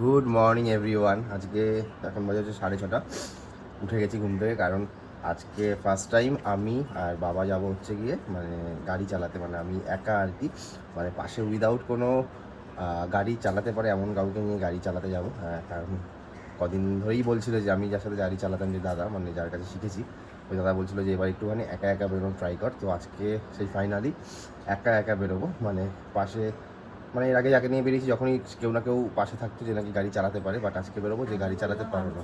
Good morning everyone. আজকে এখন বাজে হচ্ছে সাড়ে ছটা। উঠে গেছি ঘুম থেকে, কারণ আজকে ফার্স্ট টাইম আমি আর বাবা যাব হচ্ছে গিয়ে মানে গাড়ি চালাতে। মানে আমি একা আর কি। মানে পাশে উইদাউট কোনো গাড়ি চালাতে পারে এমন কাউকে নিয়ে গাড়ি চালাতে যাব। কারণ কদিন ধরেই বলছিল যে আমি যার সাথে গাড়ি চালাতাম, যে দাদা মানে যার কাছে শিখেছি, ওই দাদা বলছিল যে এবার একটুখানি একা একা বেরোনো ট্রাই কর। তো আজকে সেই ফাইনালি একা একা বেরোবো। মানে পাশে মানে এর আগে যাকে নিয়ে বেরিয়েছি যখনই কেউ না কেউ পাশে থাকতো যে নাকি গাড়ি চালাতে পারে বাট আজকে বেরোবো যে গাড়ি চালাতে পারব না।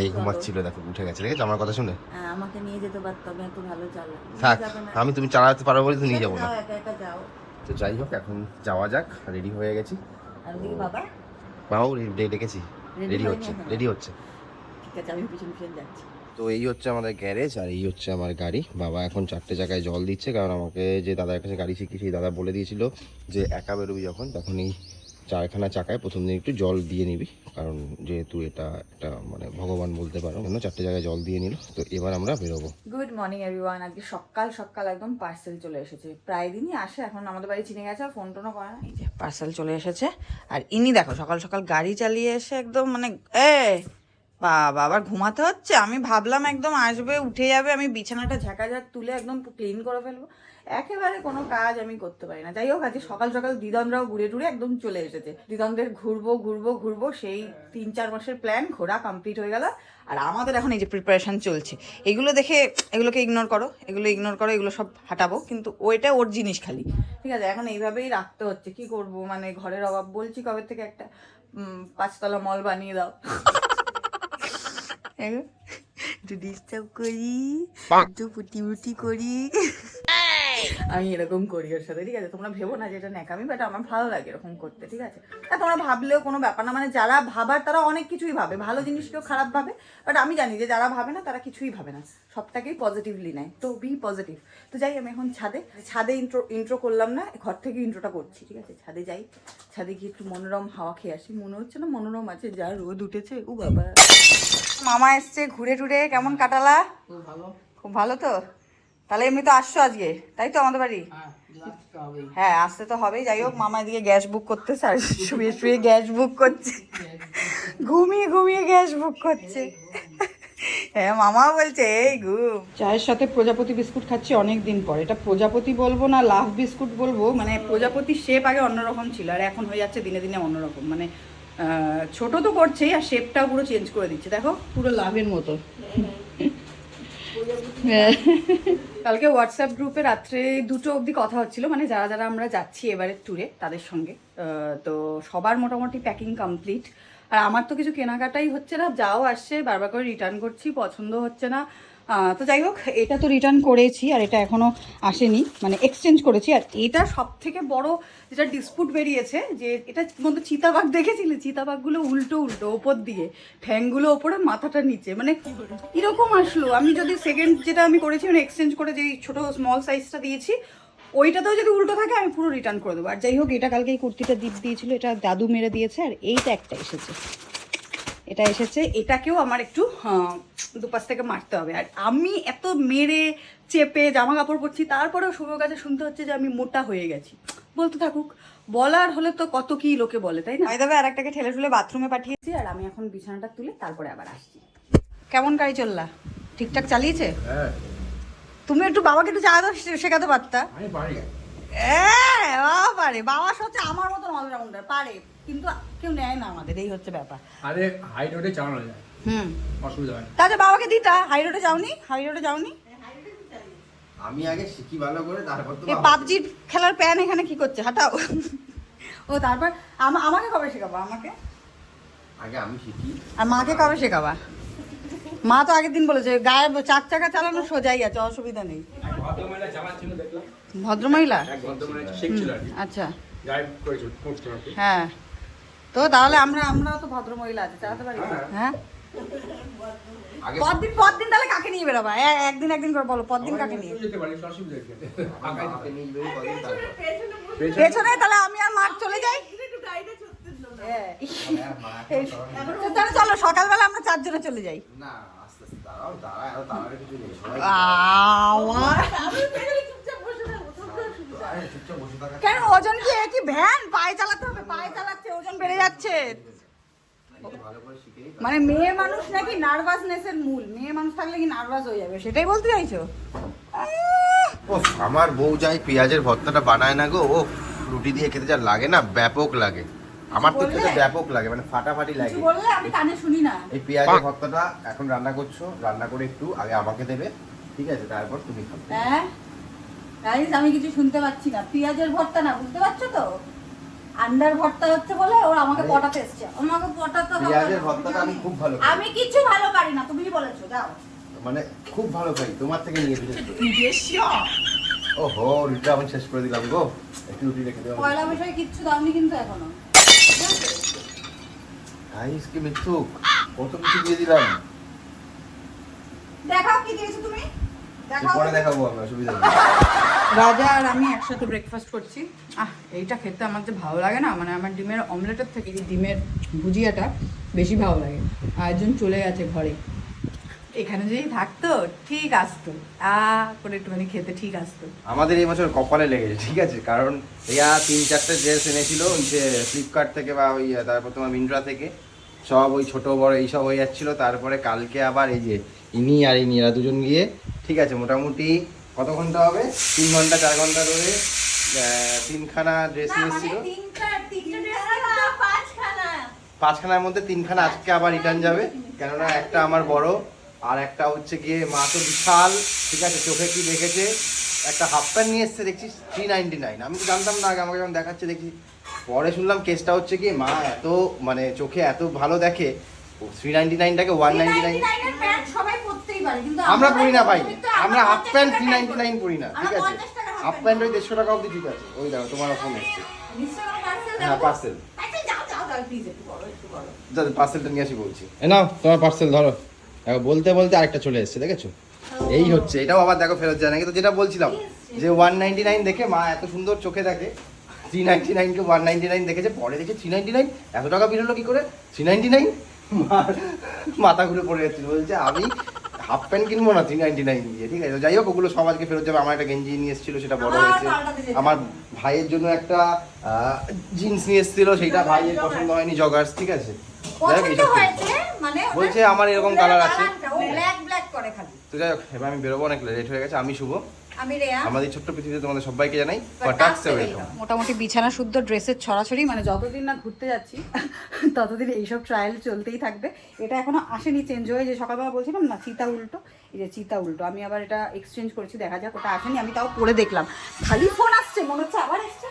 এই ঘুমাচ্ছিল দেখো উঠে গেছে। দেখেছ আমার কথা শুনে হ্যাঁ, আমাকে নিয়ে যেতে পারতো আমি এত ভালো চালাই থাক আমি তুমি চালাতে পারো বলে তো নিয়ে যাব না। যাও, একা একা যাও। তো যাই হোক এখন যাওয়া যাক রেডি হয়ে গেছি। আর ওদিকে বাবা? বাবু ডেকেছি। রেডি হচ্ছে রেডি হচ্ছে। ঠিক আছে আমি পিছন পিছন যাচ্ছি। তো এই হচ্ছে আমাদের গ্যারেজ আর এই হচ্ছে আমার গাড়ি। বাবা এখন চারটে জায়গায় জল দিচ্ছে, কারণ আমাকে যে দাদার কাছে গাড়ি শিখি, সেই দাদা বলে দিয়েছিল যে একা বেরোবি যখন, তখন এই চারখানা চাকায় প্রথম দিন একটু জল দিয়ে নিবি। কারণ যেহেতু এটা একটা মানে ভগবান বলতে পারো জন্য চারটে জায়গায় জল দিয়ে নিল। তো এবার আমরা বেরোবো। গুড মর্নিং এভরিওয়ান আজকে সকাল সকাল একদম পার্সেল চলে এসেছে। প্রায় দিনই আসে, এখন আমাদের বাড়ি চিনে গেছে, আর ফোন টোনও করে না এই যে পার্সেল চলে এসেছে। আর ইনি দেখো, সকাল সকাল গাড়ি চালিয়ে এসে একদম মানে এ বাবা, আবার ঘুমাতে হচ্ছে? আমি ভাবলাম একদম আসবে, উঠে যাবে, আমি বিছানাটা ঝাঁকা ঝাঁক তুলে একদম ক্লিন করে ফেলব। একেবারে কোনো কাজ আমি করতে পারি না। যাই হোক, আজকে সকাল সকাল দিদনরাও ঘুরে টুরে একদম চলে এসেছে। দিদনদের ঘুরবো ঘুরবো ঘুরবো, সেই তিন চার মাসের প্ল্যান ঘোরা কমপ্লিট হয়ে গেল। আর আমাদের এখন এই যে প্রিপারেশন চলছে, এগুলো দেখে এগুলোকে ইগনোর করো, এগুলো ইগনোর করো, এগুলো সব হাঁটাবো, কিন্তু ওইটা ওর জিনিস খালি। ঠিক আছে, এখন এইভাবেই রাখতে হচ্ছে। কি করব? মানে ঘরের অভাব, বলছি কবে থেকে একটা পাঁচতলা মল বানিয়ে দাও। একটু ডিস্টার্ব করি একটু পুটি করি। আমি এরকম করি ওর সাথে ঠিক আছে? তোমরা ভেবো না যে এটা ন্যাকামি বাট আমার ভালো লাগে এরকম করতে ঠিক আছে? আর তোমরা ভাবলেও কোনো ব্যাপার না মানে যারা ভাবার তারা অনেক কিছুই ভাবে ভালো জিনিসকেও খারাপ ভাবে বাট আমি জানি যে যারা ভাবে না তারা কিছুই ভাবে না সবটাকেই পজিটিভলি নেয় তো বি পজিটিভ তো যাই আমি এখন ছাদে ছাদে ইন্ট্রো ইন্ট্রো করলাম না ঘর থেকে ইন্ট্রোটা করছি ঠিক আছে? ছাদে যাই ছাদে গিয়ে একটু মনোরম হাওয়া খেয়ে আসি মনে হচ্ছে না মনোরম আছে যা রোদ উঠেছে ও বাবা। মামা এসছে ঘুরে টুরে কেমন কাটালা? খুব ভালো তো? তাহলে এমনি তো আসছো আজকে তাই তো আমাদের বাড়ি? হ্যাঁ আসতে তো হবেই যাই হোক মামা এদিকে গ্যাস বুক করতেছে আর শুয়ে শুয়ে গ্যাস বুক করছে। ঘুমিয়ে ঘুমিয়ে গ্যাস বুক করছে। হ্যাঁ মামা বলছে এই ঘুম। চায়ের সাথে প্রজাপতি বিস্কুট খাচ্ছি অনেক দিন পর। এটা প্রজাপতি বলব না লাভ বিস্কুট বলব। মানে প্রজাপতির শেপ আগে অন্যরকম ছিল আর এখন হয়ে যাচ্ছে দিনে দিনে অন্যরকম। মানে আহ, ছোট তো করছেই আর শেপটাও পুরো চেঞ্জ করে দিচ্ছে। দেখো। পুরো লাভের মতো। কালকে হোয়াটসঅ্যাপ গ্রুপে রাত্রে দুটো অবধি কথা হচ্ছিল মানে যারা যারা আমরা যাচ্ছি এবারের ট্যুরে তাদের সঙ্গে। তো সবার মোটামুটি প্যাকিং কমপ্লিট আর আমার তো কিছু কেনাকাটাই হচ্ছে না, যাও আসছে, বারবার করে রিটার্ন করছি, পছন্দ হচ্ছে না। তো যাই হোক, এটা তো রিটার্ন করেছি আর এটা এখনও আসেনি। মানে এক্সচেঞ্জ করেছি। আর এটা সব থেকে বড় যেটা ডিসপুট বেরিয়েছে, যে এটা মধ্যে চিতাবাঘ দেখেছিলে? চিতাবাঘগুলো উল্টো উল্টো, ওপর দিয়ে। ঠ্যাংগুলো ওপরে, মাথাটা নিচে। মানে এরকম আসলো? আমি যদি সেকেন্ড যেটা আমি করেছি মানে এক্সচেঞ্জ করে যেই ছোট স্মল সাইজটা দিয়েছি, ওইটাতেও যদি উল্টো থাকে, আমি পুরো রিটার্ন করে দেবো। আর যাই হোক, এটা কালকে এই কুর্তিটা দ্বীপ দিয়েছিল, এটা দাদু মেরে দিয়েছে, আর এইটা একটা এসেছে। এটা এসেছে। এটাকেও আমার একটু দুপাশ থেকে মারতে হবে। আর আমি এত মেরে চেপে জামা কাপড় পরছি তারপরেও শুভর কাছে শুনতে হচ্ছে যে আমি মোটা হয়ে গেছি। বলতে থাকুক বলার হলে তো কত কি লোকে বলে তাই না? তবে আর একটাকে ঠেলে ঠুলে বাথরুমে পাঠিয়েছি আর আমি এখন বিছানাটা তুলে তারপরে আবার আসছি। কেমন গাড়ি চললা ঠিকঠাক চালিয়েছে? হ্যাঁ। তুমি একটু বাবাকে একটু চালাতে শেখাতে পারতা। আমি পারি। এ, বাবা পারে বাবা হচ্ছে আমার মতন অলরাউন্ডার পারে। কিন্তু কেউ নেয় না আমাদের এই হচ্ছে ব্যাপার। আরে হাই রোডে চালানো যায়। হুম। অসুবিধা হয় তাহলে বাবাকে দিতা হাই রোডে যাওনি? হাই রোডে যাওনি? আমি আগে শিখি ভালো করে তারপর তো এই পাবজির খেলার প্যান এখানে কি করছে? হাঁটাও। ও তারপর আমাকে কবে শেখাবো? আমাকে? আগে আমি শিখি। আর মাকে কবে শেখাবা? মা তো আগের দিন বলেছে গায়ে চার চাকা চালানো সোজাই আছে অসুবিধা নেই। ভদ্রমহিলা আচ্ছা। হ্যাঁ। তো তাহলে আমরা আমরাও তো ভদ্রমহিলা আছে চালাতে পারি হ্যাঁ। আগে পরদিন পরদিন তাহলে কাকে নিয়ে বেরোবা? একদিন একদিন করে বলো পরদিন কাকে নিয়ে? কি? পেছনে তাহলে আমি আর মাঠ চলে যাই। হ্যাঁ। তাহলে চলো সকালবেলা আমরা চারজনে চলে যাই। না আস্তে আস্তে দাঁড়াও নিই। মানে মেয়ে মানুষ নাকি নার্ভাসনেসের মূল। মেয়ে মানুষ থাকলে কি নার্ভাস হয়ে যাবে? সেটাই বলতে চাইছো? ও আমার বউ যাই পেঁয়াজের ভর্তাটা বানায় না গো ও রুটি দিয়ে খেতে যা লাগে না ব্যাপক লাগে। আমার তো খেতে ব্যাপক লাগে মানে ফাটাফাটি লাগে। বললে আমি কানে শুনি না। এই পেঁয়াজের ভর্তাটা এখন রান্না করছ রান্না করে একটু আগে আমাকে দেবে ঠিক আছে? তারপর তুমি খাবে। হ্যাঁ? গাইস আমি কিছু শুনতে পাচ্ছি না। পেঁয়াজের ভর্তা না বুঝতে পারছ তো? আন্ডার ভর্তা হচ্ছে বলে ওরা আমাকে পটাতে এসছে। আমাকে পটাতে হবে। পেঁয়াজের ভর্তাটা আমি খুব ভালো। আমি কিছু ভালো পারি না তুমি বলেছ যাও। মানে খুব ভালো খাই তোমার থেকে নিয়ে করে ও হো রুটিটা আমি শেষ করে দিলাম গো। একটু রুটি রেখে দেবো পয়লা বৈশাখে কিচ্ছু দাওনি কিন্তু এখনও। গাইস কি মিথ্যুক? কত কিছু দিয়ে দিলাম। দেখাও কি দিয়েছ তুমি? পরে দেখাবো আমি অসুবিধা নেই রাজা আর আমি একসাথে ব্রেকফাস্ট করছি। আহ এইটা খেতে আমার যে ভালো লাগে না মানে আমার ডিমের অমলেটের থেকে এই ডিমের ভুজিয়াটা বেশি ভালো লাগে। চলে গেছে ঘরে। এখানে যদি থাকতো ঠিক আসতো। আ করে একটুখানি খেতে ঠিক আসতো। আমাদের এই বছর কপালে লেগেছে ঠিক আছে? কারণ ইয়া তিন চারটে ড্রেস এনেছিল ওই যে ফ্লিপকার্ট থেকে বা ওই তারপর তোমার মিন্ট্রা থেকে। সব ওই ছোট বড় এইসব হয়ে যাচ্ছিল। তারপরে কালকে আবার এই যে ইনি আর ইনি এরা দুজন গিয়ে ঠিক আছে মোটামুটি কত ঘণ্টা হবে? তিন ঘণ্টা চার ঘণ্টা ধরে তিনখানা ড্রেস নিয়ে এসেছিল। পাঁচখানার মধ্যে তিনখানা আজকে আবার রিটার্ন যাবে। কেননা একটা আমার বড় আর একটা হচ্ছে গিয়ে মা তো বিশাল ঠিক আছে চোখে কি দেখেছে? একটা হাফ প্যান্ট নিয়ে এসছে দেখছি থ্রি নাইনটি নাইন আমি তো জানতাম না আগে আমাকে যখন দেখাচ্ছে দেখি পরে শুনলাম কেসটা হচ্ছে কি মা এত মানে চোখে এত ভালো দেখে থ্রি নাইনটি নাইনটাকে ওয়ান নাইনটি নাইন সবাই পরতেই পারে কিন্তু আমরা পড়ি না ভাই। আমরা half pant three ninety nine পড়ি না ঠিক আছে? 50 টাকা half হাফ প্যান্ট ওই দেড়শো টাকা অবধি ঠিক আছে। ওই দেখো তোমার ফোন এসছে। কোনো parcel হ্যাঁ পার্সেল আচ্ছা, পার্সেলটা নিয়ে আসি বলছি। এ নাও তোমার পার্সেল ধরো। দেখো বলতে বলতে আরেকটা চলে এসেছে দেখেছ? এই হচ্ছে এটাও আবার দেখো ফেরত যায় না কিন্তু যেটা বলছিলাম যে ওয়ান নাইনটি নাইন দেখে মা এত সুন্দর চোখে দেখে থ্রি নাইনটি নাইনকে ওয়ান নাইনটি নাইন দেখেছে পরে দেখে থ্রি নাইনটি নাইন এত টাকা বেরোলো কি করে? থ্রি নাইনটি নাইন মাথা ঘুরে পড়ে যাচ্ছিল বলছে আমি হাফ প্যান্ট কিনবো না থ্রি নাইনটি নাইন দিয়ে ঠিক আছে? যাই হোক ওগুলো সব আজকে ফেরত যাবে। আমার একটা গেঞ্জি নিয়ে এসেছিল সেটা বড় হয়েছে। আমার ভাইয়ের জন্য একটা জিন্স নিয়ে এসেছিল সেটা ভাইয়ের পছন্দ হয়নি জগার্স ঠিক আছে? মানে বলছে আমার এরকম colour আছে। তো যাই হোক এবার আমি বেরোবো অনেক লেট হয়ে গেছে। আমি শুভ আমি রেয়া। আমাদের ছোট্ট পৃথিবীতে তোমাদের সবাইকে জানাই কটাক্স ওয়েলকাম মোটামুটি বিছানা শুদ্ধ ড্রেসের ছড়াছড়ি মানে যতদিন না ঘুরতে যাচ্ছি ততদিন এইসব ট্রায়াল চলতেই থাকবে। এটা এখনও আসেনি চেঞ্জ হয়ে যে সকালবেলা বলছিলাম না চিতা উল্টো। এই যে চিতা উল্টো আমি আবার এটা এক্সচেঞ্জ করেছি দেখা যাক ওটা আসেনি আমি তাও পরে দেখলাম। খালি ফোন আসছে মনে হচ্ছে আবার এসছে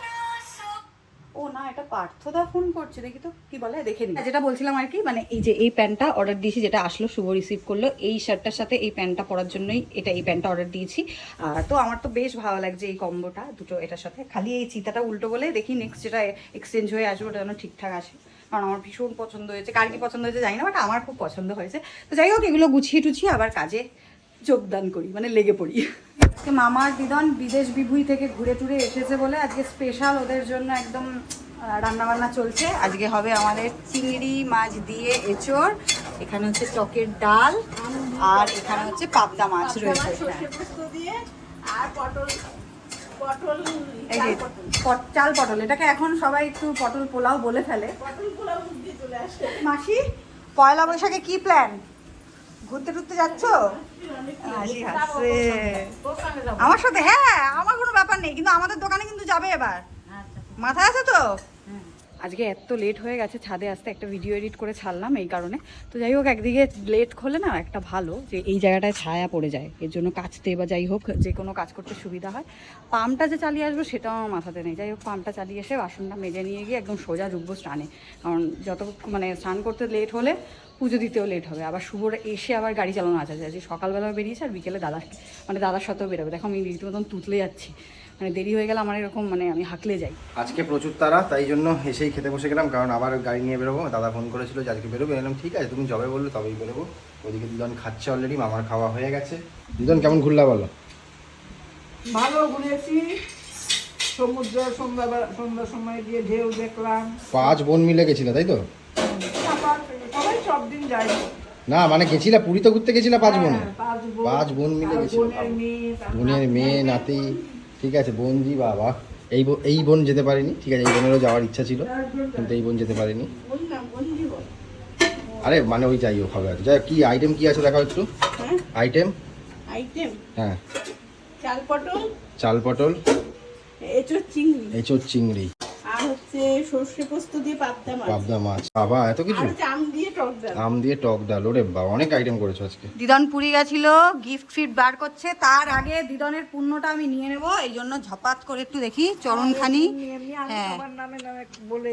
ও না, এটা পার্থদা ফোন করছে, দেখি তো, কি বলে, দেখে নি যেটা বলছিলাম আর কি মানে এই যে এই প্যান্টটা অর্ডার দিয়েছি, যেটা আসলো, শুভ রিসিভ করল, এই শার্টটার সাথে এই প্যান্টটা পরার জন্যই এটা এই প্যান্টটা অর্ডার দিয়েছি। আর তো আমার তো বেশ ভালো লাগছে এই কম্বোটা দুটো এটার সাথে। খালি এই চিতাটা উল্টো বলে দেখি নেক্সট যেটা এক্সচেঞ্জ হয়ে আসবে, ওটা যেন ঠিকঠাক আসে। কারণ আমার ভীষণ পছন্দ হয়েছে, কার কি পছন্দ হয়েছে জানি না বাট আমার খুব পছন্দ হয়েছে। তো যাই হোক, এগুলো গুছিয়ে টুছিয়ে আবার কাজে যোগদান করি মানে লেগে পড়ি। আজকে মামার দিদন বিদেশ বিভুই থেকে ঘুরে টুরে এসেছে বলে আজকে স্পেশাল ওদের জন্য একদম রান্না বান্না চলছে। আজকে হবে আমাদের চিংড়ি মাছ দিয়ে এঁচড় এখানে হচ্ছে টকের ডাল আর এখানে হচ্ছে পাবদা মাছ রয়েছে। এই যে পট- চাল পটল এটাকে এখন সবাই একটু পটল পোলাও বলে ফেলে। মাসি পয়লা বৈশাখে কি প্ল্যান ঘুরতে টুরতে যাচ্ছ? হাসি হাসছে আমার সাথে? হ্যাঁ আমার কোনো ব্যাপার নেই কিন্তু আমাদের দোকানে কিন্তু যাবে এবার। মাথায় আছে তো? আজকে এত লেট হয়ে গেছে, ছাদে আসতে একটা ভিডিও এডিট করে ছাড়লাম এই কারণে। তো যাই হোক, একদিকে লেট হলে না, একটা ভালো যে এই জায়গাটায় ছায়া পড়ে যায়, এর জন্য কাচতে বা যাই হোক, যে কোনো কাজ করতে সুবিধা হয়। পাম্পটা যে চালিয়ে আসব সেটাও আমার মাথাতে নেই। যাই হোক, পাম্পটা চালিয়ে এসে বাসনটা মেজে নিয়ে গিয়ে একদম সোজা ঢুকবো স্নানে। কারণ যত মানে স্নান করতে লেট হলে পুজো দিতেও লেট হবে। আবার শুভর এসে আবার গাড়ি চালানো আছে। যে সকালবেলা বেরিয়েছে আর বিকেলে দাদা মানে দাদার সাথেও বেরোবে। দেখো আমি রীতিমতন তুতলে যাচ্ছি। মানে দেরি হয়ে গেলে আমার এরকম মানে আমি হাঁকলে যাই। আজকে প্রচুর তারা তাই জন্য এসেই খেতে বসে গেলাম। কারণ আবার গাড়ি নিয়ে বেরোবো। দাদা ফোন করেছিল যে আজকে বেরোবো। এলাম ঠিক আছে তুমি যবে বলল তবেই বেরোবো। ওদিকে দুজন খাচ্ছে অলরেডি মামার খাওয়া হয়ে গেছে। দুজন কেমন ঘুরলা বলো? ভালো ঘুরেছি। সমুদ্র সন্ধ্যাবেলা সন্ধ্যার সময় গিয়ে ঢেউ দেখলাম। পাঁচ বোন মিলে গেছিলে তাই তো? সবাই সব দিন যাই না মানে গেছিলা পুরী তো ঘুরতে গেছিলা পাঁচ বোন? হ্যাঁ, পাঁচ বোন। মিলে গেছিল বোনের মেয়ে নাতি। ঠিক আছে বোনজি বাবা। এই বোন- এই বোন যেতে পারিনি ঠিক আছে এই বোনেরও যাওয়ার ইচ্ছা ছিল কিন্তু এই বোন যেতে পারিনি। আরে মানে ওই যাই হোক হবে আর কি। যাই কি আইটেম কি আছে দেখাও একটু? আইটেম আইটেম হ্যাঁ। চাল পটল? চাল পটল? এঁচোড় চিংড়ি। এঁচোর চিংড়ি। আর হচ্ছে সর্ষে পোস্ত দিয়ে পাবদা মাছ। পাবদা মাছ। বাবা এত কিছু? আর আম টক ডাল। আম দিয়ে টক ডাল ওরে বাবা অনেক আইটেম করেছ আজকে। দিদন পুরী গেছিল গিফট ফিট বার করছে তার আগে দিদনের পূর্ণটা আমি নিয়ে নেব এই জন্য ঝপাত করে একটু দেখি চরণখানি। হ্যাঁ। সবার নামে নামে বলে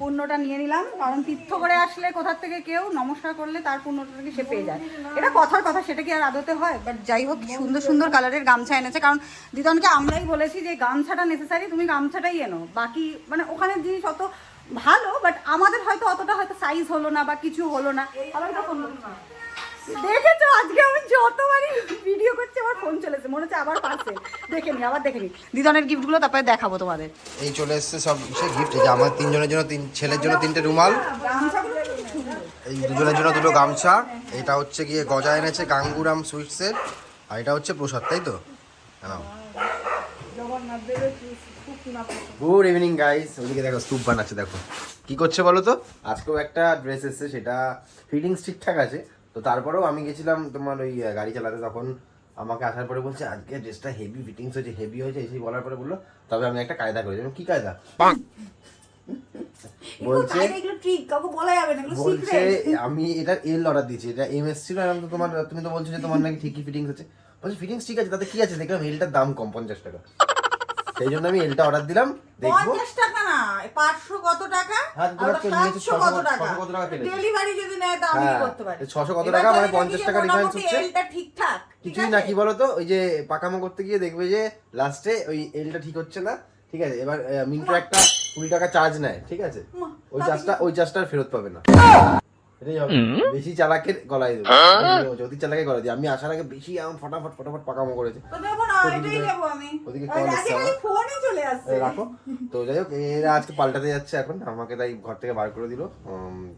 পূর্ণটা নিয়ে নিলাম কারণ তীর্থ করে আসলে কোথার থেকে কেউ নমস্কার করলে তার পূর্ণটাকে সে পেয়ে যায়। এটা কথার কথা সেটা কি আর আদতে হয়? বাট যাই হোক সুন্দর সুন্দর কালারের গামছা এনেছে কারণ দিদনকে আমরাই বলেছি যে গামছাটা নেসেসারি তুমি গামছাটাই এনো। বাকি মানে ওখানে জিনিস অত ভালো বাট আমাদের হয়তো অতটা হয়তো সাইজ হলো না বা কিছু হলো না। দেখেছ? আজকে আমি যতবারই ভিডিও করছি, আমার ফোন চলেছে। মনে হচ্ছে আবার পাশে। দেখে নি, আবার দেখে নি। দিদনের গিফটগুলো তারপরে দেখাবো তোমাদের। এই চলে এসছে সব সে গিফট যে আমার তিনজনের জন্য, তিন ছেলের জন্য তিনটে রুমাল। এই দুজনের জন্য দুটো গামছা। এটা হচ্ছে গিয়ে গজা এনেছে গাঙ্গুরাম সুইটসের। আর এটা হচ্ছে প্রসাদ, তাই তো? হ্যাঁ। জগন্নাথ গুড ইভিনিং গাইস ওদিকে দেখো স্তুপ বানাচ্ছে দেখো। কি করছে বলো তো? আজকেও একটা ড্রেস এসেছে সেটা ফিটিংস ঠিকঠাক আছে। তো তারপরেও আমি গেছিলাম তোমার ওই গাড়ি চালাতে তখন আমাকে আসার পরে বলছে আজকে ড্রেসটা হেভি ফিটিংস হয়েছে হেভি হয়েছে এসে বলার পরে বলল তবে আমি একটা কায়দা করেছি। আমি, কি কায়দা? বলছে এগুলো ট্রিক কাউকে বলা যাবে না এগুলো বলছে আমি এটা এল অর্ডার দিয়েছি এটা এম এস ছিল তো তোমার তুমি তো বলছো যে তোমার নাকি ঠিকই ফিটিংস আছে বলছি ফিটিংস ঠিক আছে তাতে কি আছে? দেখলাম এলটার দাম কম পঞ্চাশ টাকা। সেই জন্য আমি এলটা অর্ডার দিলাম দেখব। পঞ্চাশ টাকা না পাঁচশো কত টাকা? হ্যাঁ, আর তো নিয়েছে সাতশো কত 600 টাকা? কত টাকা কেটেছে। ডেলিভারি যদি নেয় তা আমি হ্যাঁ, করতে পারি। এই 600 কত এবার টাকা, মানে যদি দেখি 50 যে টাকা হচ্ছে। এলটা ঠিকঠাক ঠিক কিছুই? না কি বলতো? ওই যে পাকামো করতে গিয়ে দেখবে যে লাস্টে ওই এলটা ঠিক হচ্ছে না। ঠিক আছে এবার মিন্টু একটা কুড়ি টাকা চার্জ নেয় ঠিক আছে? ওই চার্জটা ওই চার্জটা ফেরত পাবে না। এটাই হবে। বেশি চালাকের গলায় দেবো। যদি চালাকে গলায় দিই আমি আসার আগে বেশি আম ফটাফট ফটাফট পাকামো করেছে। তো দেবো না, ওদিকে এসছে রাখো। তো যাই হোক এরা আজকে পাল্টাতে যাচ্ছে এখন। আমাকে তাই ঘর থেকে বার করে দিল।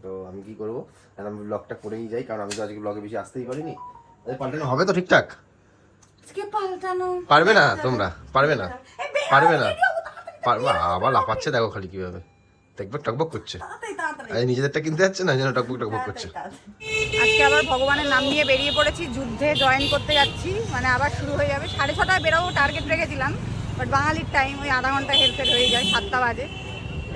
তো আমি কি করব? কারণ আমি ব্লগটা করেই যাই কারণ আমি তো আজকে ব্লগে বেশি আসতেই পারিনি। পাল্টানো হবে তো ঠিকঠাক? পারবে না তোমরা? পারবে না? পারবে না? আবার লাফাচ্ছে দেখো খালি কীভাবে। দেখবে টকবক করছে। আরে নিজেদেরটা কিনতে যাচ্ছে না জন্য টকবক টকবক করছে। আজকে আবার ভগবানের নাম নিয়ে বেরিয়ে পড়েছি যুদ্ধে জয়েন করতে যাচ্ছি মানে আবার শুরু হয়ে যাবে। সাড়ে ছটায় বেরোবো টার্গেট রেখেছিলাম বাট বাঙালির টাইম ওই আধা ঘণ্টা হেডসেট হয়ে যায় সাতটা বাজে।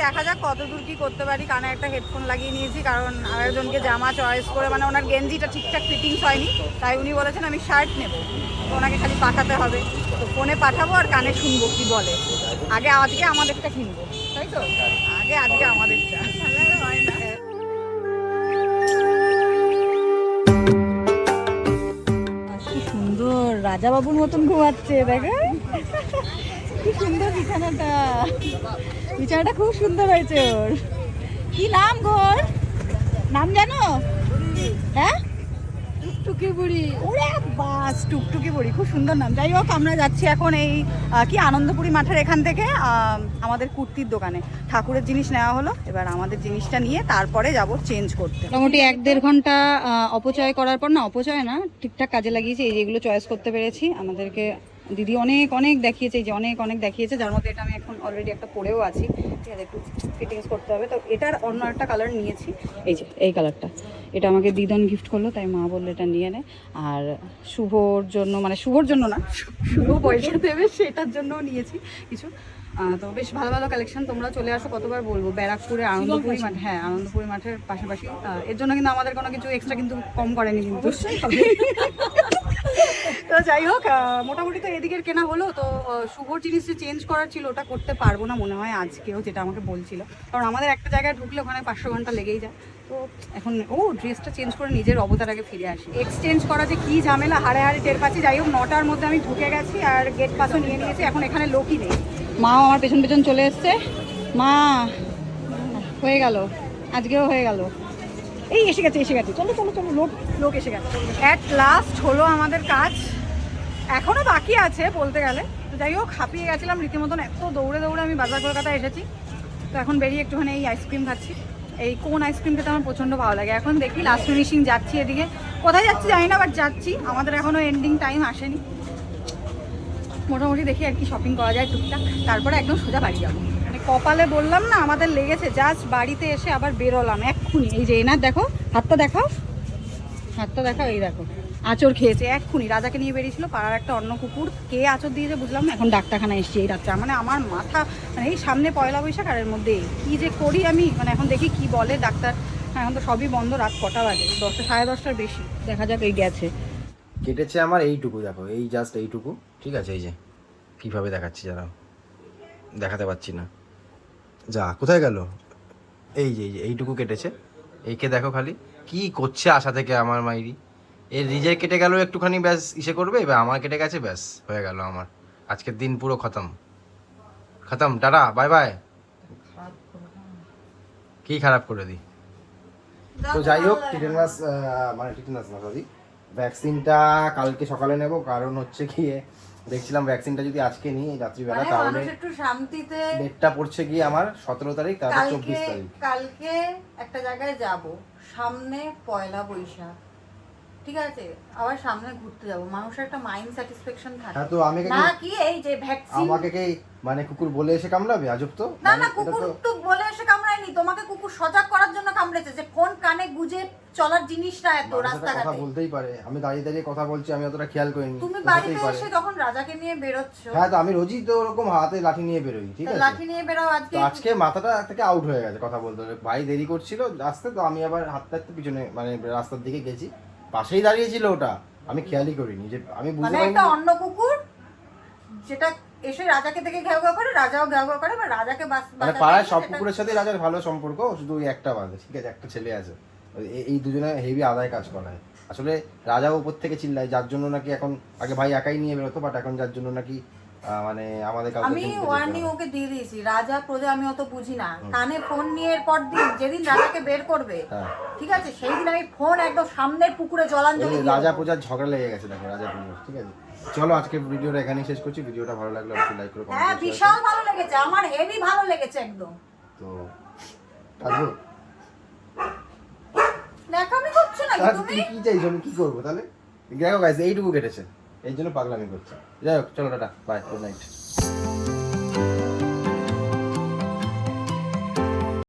দেখা যাক কত দূর কি করতে পারি কানে একটা হেডফোন লাগিয়ে নিয়েছি কারণ আরেকজনকে জামা চয়েস করে মানে ওনার গেঞ্জিটা ঠিকঠাক ফিটিংস হয়নি তাই উনি বলেছেন আমি শার্ট নেব। তো ওনাকে খালি পাঠাতে হবে। তো ফোনে পাঠাবো আর কানে শুনব কি বলে। আগে আজকে আমাদেরটা কিনবো তাই তো? আগে, আজকে আমাদেরটা। হয় না সুন্দর রাজা বাবুর মতন ঘুমাচ্ছে, দেখো। কি সুন্দর বিছানাটা। বিছানাটা খুব সুন্দর হয়েছে ওর। কি নাম গোর? নাম জানো? হ্যাঁ? টুকটুকি বুড়ি। ওরে বাস টুকটুকি বুড়ি খুব সুন্দর নাম। যাই হোক আমরা যাচ্ছি এখন এই কি আনন্দপুরি মাঠের এখান থেকে আমাদের কুর্তির দোকানে। ঠাকুরের জিনিস নেওয়া হলো এবার আমাদের জিনিসটা নিয়ে তারপরে যাব চেঞ্জ করতে। মোটামুটি এক দেড় ঘণ্টা অপচয় করার পর না অপচয় না ঠিকঠাক কাজে লাগিয়েছি এই যেগুলো চয়েস করতে পেরেছি। আমাদেরকে দিদি অনেক অনেক দেখিয়েছে যে অনেক অনেক দেখিয়েছে, যার মধ্যে এটা আমি এখন অলরেডি একটা পরেও আছি। ঠিক আছে, একটু ফিটিংস করতে হবে। তো এটার অন্য একটা কালার নিয়েছি। এই যে, এই কালারটা এটা আমাকে দিদন গিফট করল, তাই মা বলল এটা নিয়ে নেয় আর শুভর জন্য মানে শুভর জন্য না, শুভ পয়সা দেবে, সেটার জন্যও নিয়েছি কিছু। তো বেশ ভালো ভালো কালেকশন তোমরা চলে আসো কতবার বলব। ব্যারাকপুরে আনন্দপুরি মাঠ হ্যাঁ আনন্দপুরি মাঠের পাশাপাশি। এর জন্য কিন্তু আমাদের কোনো কিছু এক্সট্রা কিন্তু কম করেনি কিন্তু। তো যাই হোক মোটামুটি তো এদিকের কেনা হলো তো শুভর জিনিস যে চেঞ্জ করার ছিল ওটা করতে পারব না মনে হয় আজকেও যেটা আমাকে বলছিল। কারণ আমাদের একটা জায়গায় ঢুকলে ওখানে পাঁচশো ঘণ্টা লেগেই যায়। তো এখন ও ড্রেসটা চেঞ্জ করে নিজের অবতার আগে ফিরে আসি। এক্সচেঞ্জ করা যে কী ঝামেলা হাড়ে হাড়ে টের পাচ্ছি। যাই হোক নটার মধ্যে আমি ঢুকে গেছি আর গেট পাসও নিয়ে নিয়েছি। এখন এখানে লোকই নেই। মাও আমার পেছন পেছন চলে এসছে। মা, হয়ে গেল। আজকেও হয়ে গেল। এই এসে গেছে এসে গেছে। চলো চলো চলো, লোক লোক এসে গেছে। অ্যাট লাস্ট হলো আমাদের কাজ। এখনও বাকি আছে বলতে গেলে। তো যাই হোক, হাঁপিয়ে গেছিলাম রীতিমতন। এত দৌড়ে দৌড়ে আমি বাজার কলকাতা এসেছি। তো এখন বেরিয়ে একটুখানি এই আইসক্রিম খাচ্ছি। এই কোন আইসক্রিম খেতে আমার প্রচণ্ড ভালো লাগে। এখন দেখি লাস্ট ফিনিশিং যাচ্ছি এদিকে। কোথায় যাচ্ছি জানি না বাট যাচ্ছি। আমাদের এখনও এন্ডিং টাইম আসেনি। মোটামুটি দেখি আর কি শপিং করা যায় টুকটাক। তারপরে একদম সোজা বাড়ি যাব। মানে কপালে বললাম না, আমাদের লেগেছে জাস্ট বাড়িতে এসে আবার বেরোলাম এক্ষুনি। এই যে এনার দেখো, হাতটা দেখাও। হাতটা দেখাও, এই দেখো। আচর খেয়েছে এক্ষুনি। রাজাকে নিয়ে বেরিয়েছিল পাড়ার একটা অন্য কুকুর। কে আচর দিয়েছে বুঝলাম না? এখন ডাক্তারখানা এসছি এই রাত্রে। মানে আমার মাথা মানে এই সামনে পয়লা বৈশাখ আর এর মধ্যে। কি যে করি আমি? মানে এখন দেখি কি বলে ডাক্তার। হ্যাঁ এখন তো সবই বন্ধ, রাত কটা বাজে? দশটা, সাড়ে দশটার বেশি। দেখা যাক এই গেছে। কেটেছে আমার এইটুকু দেখো এই জাস্ট এইটুকু। ঠিক আছে এই যে কীভাবে দেখাচ্ছি যারা দেখাতে পাচ্ছি না। যা কোথায় গেল? এই যে এই যে এইটুকু কেটেছে। এইকে দেখো খালি কি করছে আশা থেকে আমার মাইরি? এর নিজের কেটে গেল একটুখানি ব্যাস ইসে করবে এবার আমার কেটে গেছে ব্যাস হয়ে গেল আমার। আজকের দিন পুরো খতম। খতম টাটা বাই বাই। কি খারাপ করে দিই তো যাই হোক টিটেনাস মানে টিটেনাস না সরি। ভ্যাকসিনটা কালকে সকালে নেব কারণ হচ্ছে গিয়ে দেখছিলাম ভ্যাকসিনটা যদি আজকে নিই রাত্রিবেলা মানে তাহলে একটু শান্তিতে ডেটটা পড়ছে গিয়ে আমার সতেরো তারিখ তারপর চব্বিশ তারিখ। কালকে একটা জায়গায় যাব সামনে পয়লা বৈশাখ। ঠিক আছে আবার সামনে ঘুরতে যাব। মানুষের একটা মাইন্ড স্যাটিসফ্যাকশন থাকে। হ্যাঁ তো আমাকে না কি এই যে ভ্যাকসিন আমাকে কি মানে কুকুর বলে এসে কামড়াবে? আজব তো। না মানে না কুকুর তো- বলে এসে কামড়ায়নি। তোমাকে কুকুর সজাগ করার জন্য কামড়েছে যে কোন কানে গুজে চলার জিনিসটা এত মানুষ একটা কথা বলতেই পারে। আমি দাঁড়িয়ে দাঁড়িয়ে কথা বলছি আমি অতটা খেয়াল করিনি। তুমি বাড়িতে এসে যখন রাজাকে নিয়ে বেরোচ্ছ হ্যাঁ তো আমি রোজই তো ওরকম হাতে লাঠি নিয়ে বেরোই ঠিক আছে? লাঠি নিয়ে বেরো আজকে। আজকে মাথাটা থেকে আউট হয়ে গেছে কথা বলতে। ভাই দেরি করছিল আসতে তো আমি আবার হাতটা একটু পিছনে মানে রাস্তার দিকে গেছি। পাশেই দাঁড়িয়েছিল ওটা। আমি খেয়ালই করিনি যে আমি বুঝতে মানে পারিনি। একটা অন্য কুকুর যেটা এসে রাজাকে দেখে ঘেউ ঘেউ করে রাজাও ঘেউ ঘেউ করে বা রাজাকে বাস- মানে পাড়ার পাড়ায় গিয়ে সব সেটা- কুকুরের সাথে রাজার ভালো সম্পর্ক শুধু ওই একটা বাঁধে। ঠিক আছে একটা ছেলে আছে। ওই- এই দুজনে হেভি আদায় কাজ করায়। আসলে রাজাও উপর থেকে চিল্লায় যার জন্য নাকি এখন আগে ভাই একাই নিয়ে বেরোতো বাট এখন যার জন্য নাকি মানে আমাদের কাউকে আমি ওয়ার্নিং ওকে দিয়ে দিয়েছি। রাজা প্রজা আমি অত বুঝি না। কানে ফোন নিয়ে এরপর দিন যেদিন রাজাকে বের করবে হ্যাঁ। ঠিক আছে? সেই দিন আমি ফোন একদম সামনের পুকুরে জলাঞ্জলি রাজা। পূজার ঝগড়া লেগে গেছে দেখো রাজা পূজার ঠিক আছে? চলো আজকে ভিডিওটা এখানেই শেষ করছি। ভিডিওটা ভালো লাগলে অবশ্যই লাইক করে হ্যাঁ বিশাল ভালো লেগেছে। আমার হেভি ভালো লেগেছে একদম। তো কাটবো দেখামি করছ তুমি? তুমি কি চাইছো? আমি কি করব তাহলে? দেখো গাইস এইটুকু কেটেছে। এই জন্য পাগলামি করছে। যাই হোক চলো টাটা। Bye good night